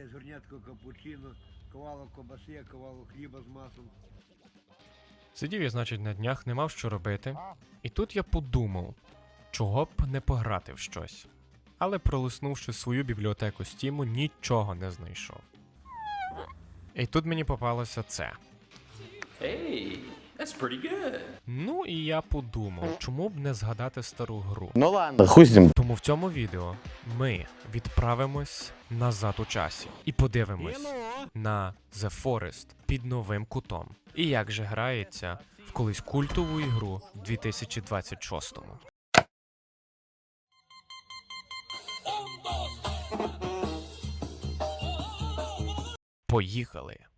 якесь горнятко капучино, ковало кобаси, ковало хліба з маслом. Сидів я, значить, на днях, не мав що робити. І тут я подумав, чого б не пограти в щось. Але пролиснувши свою бібліотеку Стіму, нічого не знайшов. І тут мені попалося це. Hey, that's pretty good. Ну і я подумав, чому б не згадати стару гру. Ну ладно, хуй з ним. Тому в цьому відео ми відправимось назад у часі і подивимось на The Forest під новим кутом. І як же грається в колись культову ігру в 2026-му. Поїхали!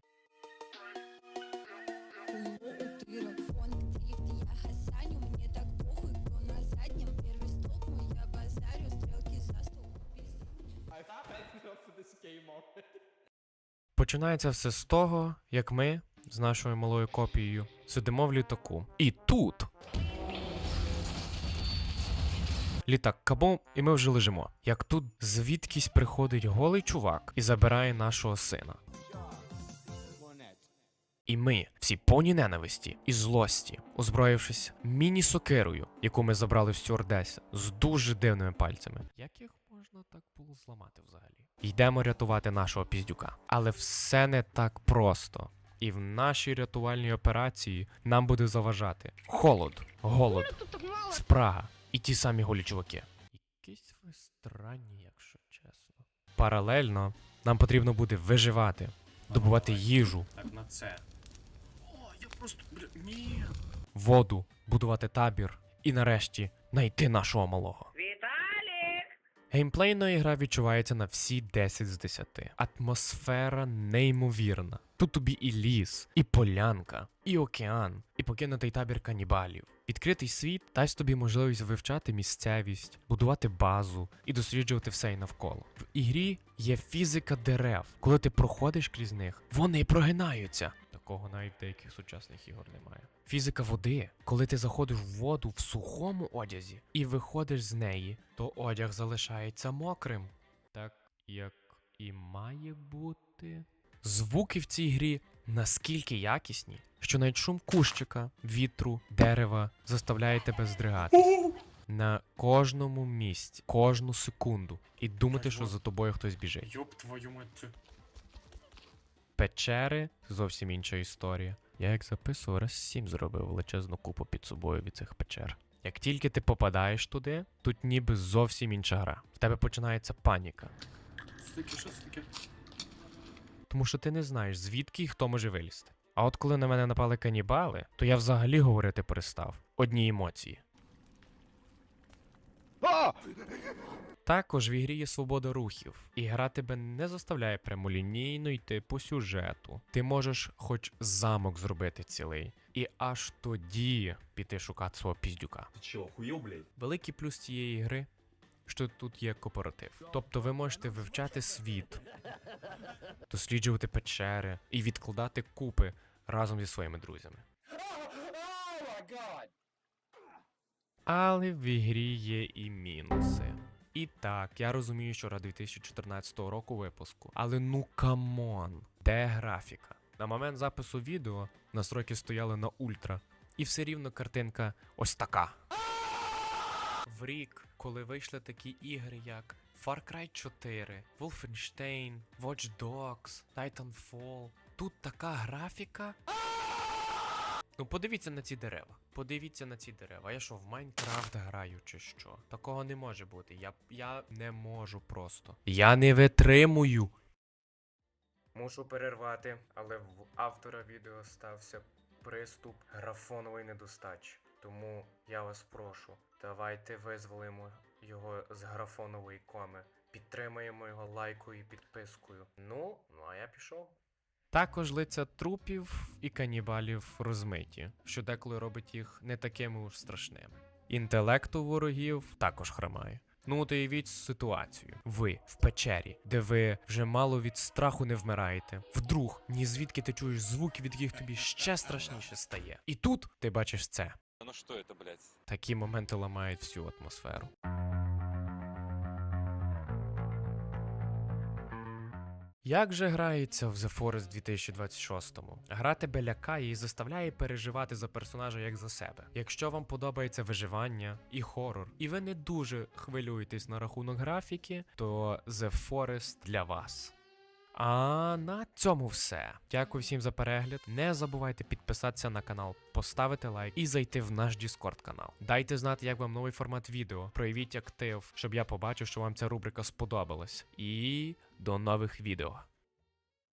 Починається все з того, як ми з нашою малою копією сидимо в літаку. І тут. Літак кабом, і ми вже лежимо. Як тут звідкись приходить голий чувак і забирає нашого сина. І ми, всі повні ненависті і злості, озброївшись міні-сокирою, яку ми забрали в стюардеса, з дуже дивними пальцями. Як їх можна так було зламати взагалі? Йдемо рятувати нашого піздюка. Але все не так просто. І в нашій рятувальній операції нам буде заважати холод, голод, спрага і ті самі голі чуваки. Якісь ви странні, якщо чесно. Паралельно нам потрібно буде виживати, добувати їжу, Так, на це. О, я просто. Ні. воду, будувати табір і нарешті знайти нашого малого. Геймплейна ігра відчувається на всі 10 з 10. Атмосфера неймовірна. Тут тобі і ліс, і полянка, і океан, і покинутий табір канібалів. Відкритий світ дасть тобі можливість вивчати місцевість, будувати базу і досліджувати все і навколо. В ігрі є фізика дерев. Коли ти проходиш крізь них, вони прогинаються. Такого навіть в деяких сучасних ігор немає. Фізика води, коли ти заходиш в воду в сухому одязі і виходиш з неї, то одяг залишається мокрим. Так як і має бути. Звуки в цій грі наскільки якісні, що навіть шум кущика, вітру, дерева заставляє тебе здригати. На кожному місці, кожну секунду, і думати, що за тобою хтось біжить. Йоп твою мать. Печери зовсім інша історія. Я як записував, раз сім зробив величезну купу під собою від цих печер. Як тільки ти попадаєш туди, тут ніби зовсім інша гра. В тебе починається паніка, таке, що це таке? тому що ти не знаєш, звідки і хто може вилізти. А от коли на мене напали канібали, то я взагалі говорити перестав. Одні емоції. Також в ігрі є свобода рухів, і гра тебе не заставляє прямолінійно йти по сюжету. Ти можеш хоч замок зробити цілий, і аж тоді піти шукати свого піздюка. Ти чо, охуєв, блядь? Великий плюс цієї гри, що тут є кооператив. Тобто ви можете вивчати світ, досліджувати печери і відкладати купи разом зі своїми друзями. Але в ігрі є і мінуси. І так, я розумію, що ради 2014 року випуску. Але ну камон, де графіка? На момент запису відео настройки стояли на ультра, і все рівно картинка ось така. В рік, коли вийшли такі ігри, як Far Cry 4, Wolfenstein, Watch Dogs, Titanfall, тут така графіка. Ну, подивіться на ці дерева. Подивіться на ці дерева. Я що, в Майнкрафт граю чи що? Такого не може бути. Я, я не можу просто. Я не витримую. Мушу перервати, але в автора відео стався приступ графонової недостачі. Тому я вас прошу, давайте визволимо його з графонової коми. Підтримаємо його лайкою і підпискою. Ну, ну а я пішов. Також лиця трупів і канібалів розмиті, що деколи робить їх не такими уж страшними. Інтелекту ворогів також хромає. Ну, от уявіть ситуацію. Ви в печері, де ви вже мало від страху не вмираєте. Вдруг ні звідки ти чуєш звуки, від яких тобі ще страшніше стає. І тут ти бачиш це. Ну что это, блядь? Такі моменти ламають всю атмосферу. Як же грається в The Forest 2026? Гра тебе лякає і заставляє переживати за персонажа як за себе. Якщо вам подобається виживання і хорор, і ви не дуже хвилюєтесь на рахунок графіки, то The Forest для вас. А на цьому все. Дякую всім за перегляд. Не забувайте підписатися на канал, поставити лайк і зайти в наш Discord канал. Дайте знати, як вам новий формат відео. Проявіть актив, щоб я побачив, що вам ця рубрика сподобалась. І до нових відео.